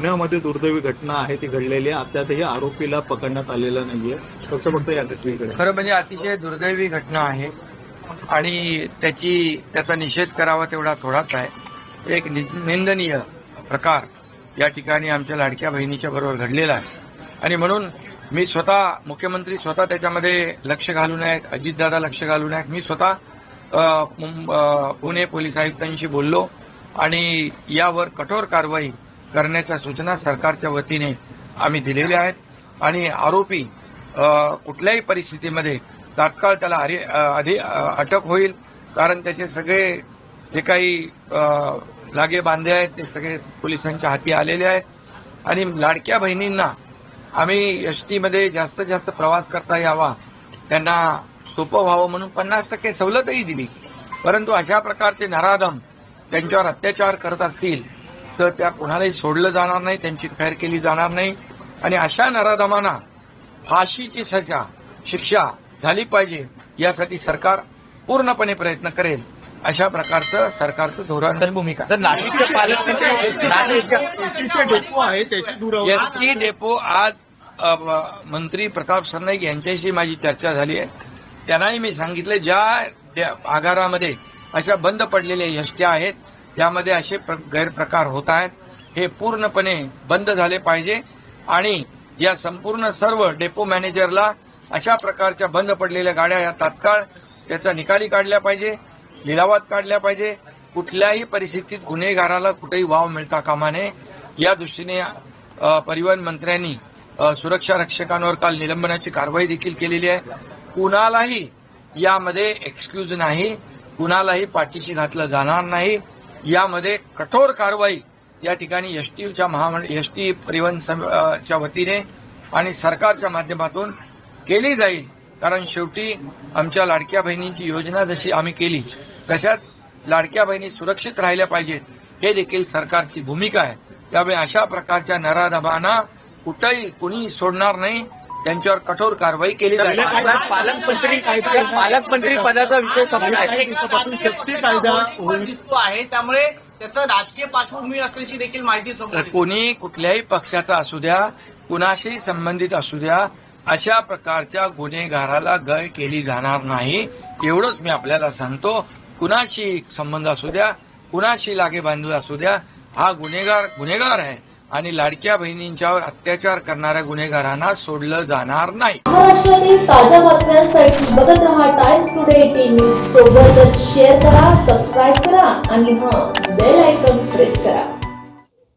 पुण्यामध्ये दुर्दैवी घटना आहे ती घडलेली आहे. अद्यापही आरोपीला पकडण्यात आलेलं नाहीये. कसं बघतं या घटनेकडे. खरं म्हणजे अतिशय दुर्दैवी घटना आहे आणि त्याची त्याचा निषेध करावा तेवढा थोडाच आहे. एक नि- निंदनीय प्रकार या ठिकाणी आमच्या लाडक्या बहिणीच्या बरोबर घडलेला आहे. आणि म्हणून मी स्वतः मुख्यमंत्री स्वतः त्याच्यामध्ये लक्ष घालून आहेत अजितदादा लक्ष घालून आहेत. मी स्वतः पुणे पोलीस आयुक्तांशी बोललो आणि यावर कठोर कारवाई करण्याच्या सूचना सरकारच्या वतीने आम्ही दिलेल्या आहेत. आणि आरोपी कुठल्याही परिस्थितीमध्ये तात्काळ त्याला अरे- आधी अटक होईल. कारण त्याचे सगळे जे काही लागे बांधे आहेत ते सगळे पोलिसांच्या हाती आलेले आहेत. आणि लाडक्या बहिणींना आम्ही एस टीमध्ये जास्तीत जास्त प्रवास करता यावा त्यांना सोपं व्हावं म्हणून पन्नास टक्के सवलतही दिली. परंतु अशा प्रकारचे नराधम त्यांच्यावर अत्याचार करत असतील तर त्या कुणालाही सोडलं जाणार नाही त्यांची खैर केली जाणार नाही. आणि अशा नराधमांना फाशीची सजा शिक्षा झाली पाहिजे यासाठी सरकार पूर्णपणे प्रयत्न करेल. अशा प्रकारचं सरकारचं धोरण आणि भूमिका. तर नाशिकचे पालकमंत्री नाशिकच्या एसटीचे डेपो आहे त्याची दुरावस्था एस टी डेपो आज मंत्री प्रताप सरनाईक यांच्याशी माझी चर्चा झाली आहे. त्यांनाही मी सांगितलं ज्या आगारामध्ये अशा बंद पडलेल्या एसट्या आहेत त्यामध्ये असे प्र- गैरप्रकार होत आहेत. हे पूर्णपणे बंद झाले पाहिजे. आणि या संपूर्ण सर्व डेपो मॅनेजरला अशा प्रकारच्या बंद पडलेल्या गाड्या या तात्काळ त्याचा निकाली काढल्या पाहिजे लिलावात काढल्या पाहिजे. कुठल्याही परिस्थितीत गुन्हेगाराला कुठेही वाव मिळता कामा नये. या दृष्टीने परिवहन मंत्र्यांनी सुरक्षा रक्षकांवर काल निलंबनाची कारवाई देखील केलेली आहे. कुणालाही यामध्ये एक्सक्यूज नाही. कुणालाही पाठीशी घातलं जाणार नाही. यामध्ये कठोर कारवाई या ठिकाणी एसटीच्या महामंडळ महामंड परिवहन टी परिवहन च्या वतीने आणि सरकारच्या माध्यमातून केली जाईल. कारण शेवटी आमच्या लाडक्या बहिणींची योजना जशी आम्ही केली तशाच लाडक्या बहिणी सुरक्षित राहिल्या पाहिजेत. हे देखील सरकारची भूमिका आहे. त्यामुळे अशा प्रकारच्या नराधमांना कुठंही कुणी सोडणार नाही. त्यांच्यावर कठोर कारवाई केली जाईल. पालकमंत्री पालकमंत्री पदाचा विषय संपला शक्ती कायदा दिसतो आहे. त्यामुळे त्याचं राजकीय पार्श्वभूमी असल्याची देखील माहिती समोर. कोणी कुठल्याही पक्षाचा असू द्या कुणाशी संबंधित असू द्या अशा प्रकारच्या गुन्हेगाराला गय केली जाणार नाही. एवढंच मी आपल्याला सांगतो. कुणाशी संबंध असू द्या कुणाशी लागे बांधू असू द्या हा गुन्हेगार गुन्हेगार आहे. आणि लाडक्या बहिणींच्यावर अत्याचार करणाऱ्या गुन्हेगारांना सोडलं जाणार नाही. महाराष्ट्रातील ताज्या बातम्यांसाठी बघत रहा टाइम्स टुडे टीव्ही सोबतच शेअर करा सबस्क्राईब करा आणि हा बेल आयकॉन प्रेस करा.